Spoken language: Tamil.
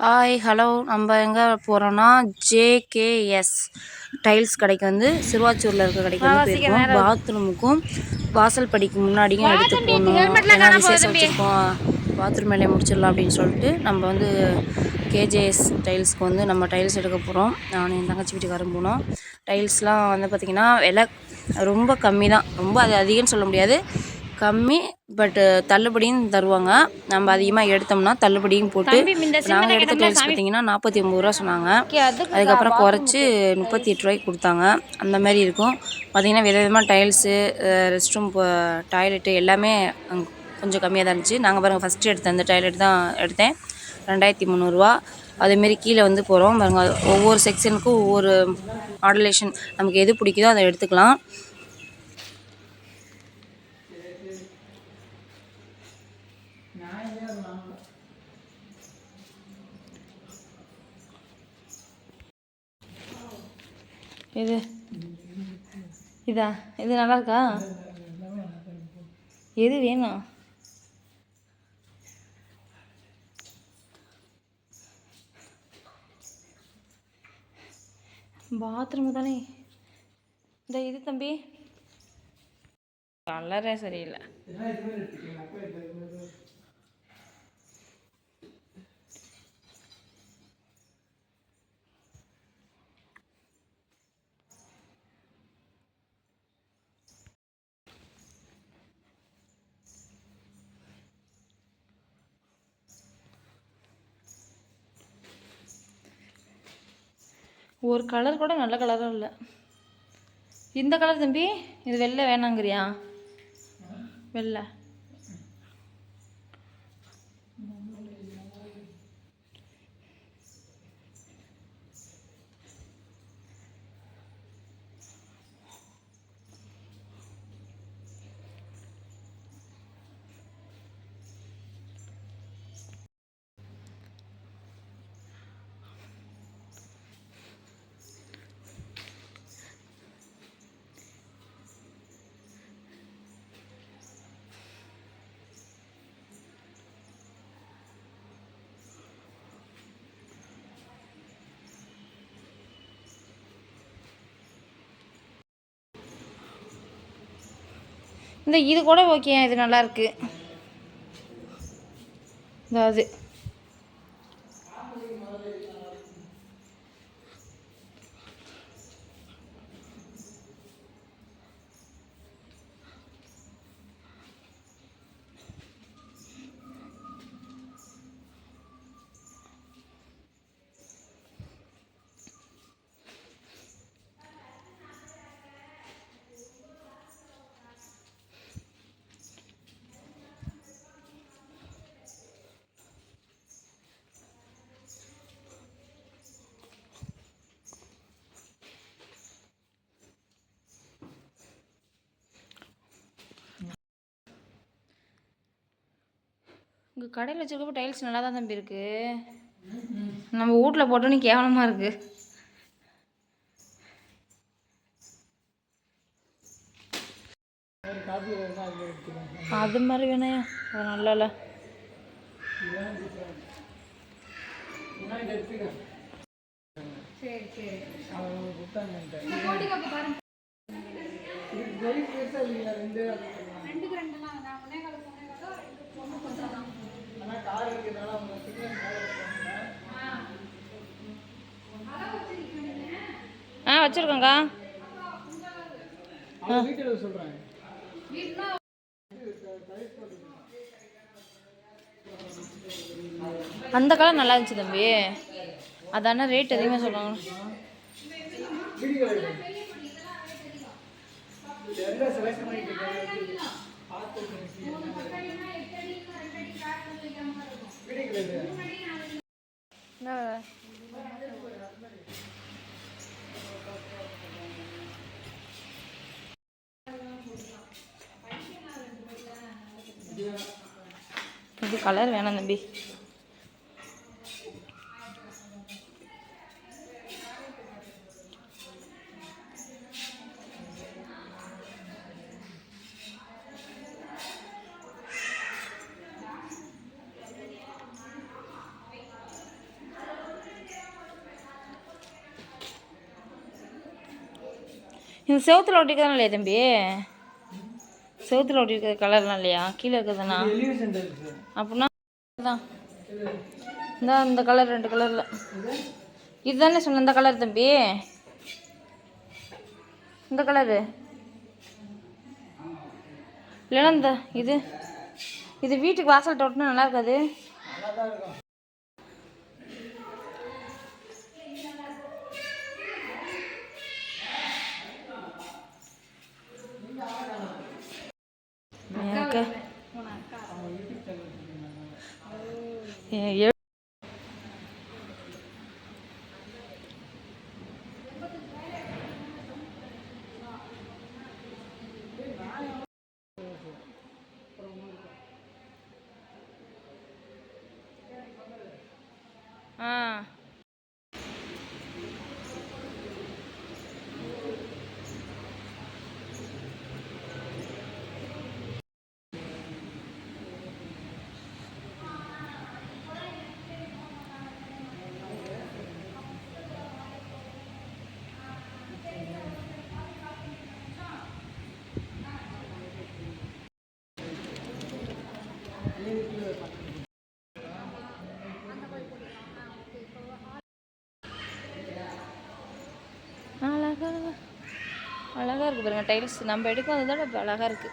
ஹாய் ஹலோ நம்ம எங்கே போகிறோன்னா ஜேகேஎஸ் டைல்ஸ் கடைக்கு வந்து சிறுவாச்சூரில் இருக்க கடைக்கு வந்து போயிருக்கோம். பாத்ரூமுக்கும் வாசல் படிக்கு முன்னாடியும் எடுத்து போகணும் ஏன்னா விசேஷம் வச்சுருக்கோம். பாத்ரூம் வேலையை முடிச்சிடலாம் அப்படின்னு சொல்லிட்டு நம்ம வந்து கேஜேஎஸ் டைல்ஸ்க்கு வந்து நம்ம டைல்ஸ் எடுக்க போகிறோம் நான் என் தங்கச்சி வீட்டுக்காரரும் போனோம். டைல்ஸ்லாம் வந்து பார்த்திங்கன்னா விலை ரொம்ப கம்மி தான் ரொம்ப அது அதிகம்னு சொல்ல முடியாது. கம்மி பட்டு தள்ளுபடியும் தருவாங்க. நம்ம அதிகமாக எடுத்தோம்னா தள்ளுபடியும் போட்டு நாங்கள் எடுத்த டைல்ஸ் பார்த்தீங்கன்னா நாற்பத்தி ஒம்பது ரூபா சொன்னாங்க. அதுக்கப்புறம் குறைச்சி முப்பத்தி எட்டு ரூபாய்க்கு கொடுத்தாங்க. அந்த மாதிரி இருக்கும். பார்த்திங்கன்னா வித விதமாக டைல்ஸு ரெஸ்ட் ரூம் டாய்லெட்டு எல்லாமே கொஞ்சம் கம்மியாக தான் இருந்துச்சு. நாங்கள் பாருங்கள் ஃபஸ்ட்டு எடுத்த அந்த டாய்லெட் தான் எடுத்தேன். ரெண்டாயிரத்தி முந்நூறுரூவா அதேமாரி கீழே வந்து போகிறோம் பாருங்க ஒவ்வொரு செக்ஷனுக்கும் ஒவ்வொரு மாடுலேஷன் நமக்கு எது பிடிக்குதோ அதை எடுத்துக்கலாம். இது இதா இது நல்லா இருக்கா எது வேணும்? பாத்ரூம் தானே? இந்த இது தம்பி. கலரே சரியில்லை. ஒரு கலர் கூட நல்ல கலராக இல்லை. இந்த கலர் தம்பி இது வெள்ளை வேணாங்கிறியா? வெள்ளை. இந்த இது கூட ஓகே இது நல்லா இருக்கு. இந்த அது. உங்கள் கடையில் வச்சுருக்கப்போ டைல்ஸ் நல்லா தான் தம்பி இருக்கு. நம்ம வீட்டில் போட்டோன்னு கேவலமாக இருக்கு. அது மாதிரி வேணையா அது நல்லா இல்லை. வச்சுருக்கோங்க்கா அந்த கலர் நல்லா இருந்துச்சு தம்பி. அதானே ரேட் அதிகமாக சொல்கிறாங்க இது கலர் வேணாம் தம்பி. இந்த செவத்தில் ஒட்டிக்கிறதுனால இல்லையா தம்பி? செவுத்துல ஒட்டிருக்கிற கலர்லாம் இல்லையா? கீழே இருக்கிறதுனா? அப்படின்னா தான் இந்த இந்த கலர் ரெண்டு கலரில் இதுதானே சொன்ன இந்த கலர் தம்பி. இந்த கலரு இல்லைன்னா இந்த இது. இது வீட்டுக்கு வாசல் தொட்டினா நல்லா இருக்காது? அழகாக இருக்குது இருக்கு பாருங்க டைல்ஸ் நம்ம எடுக்கும் அதோட அழகா இருக்கு.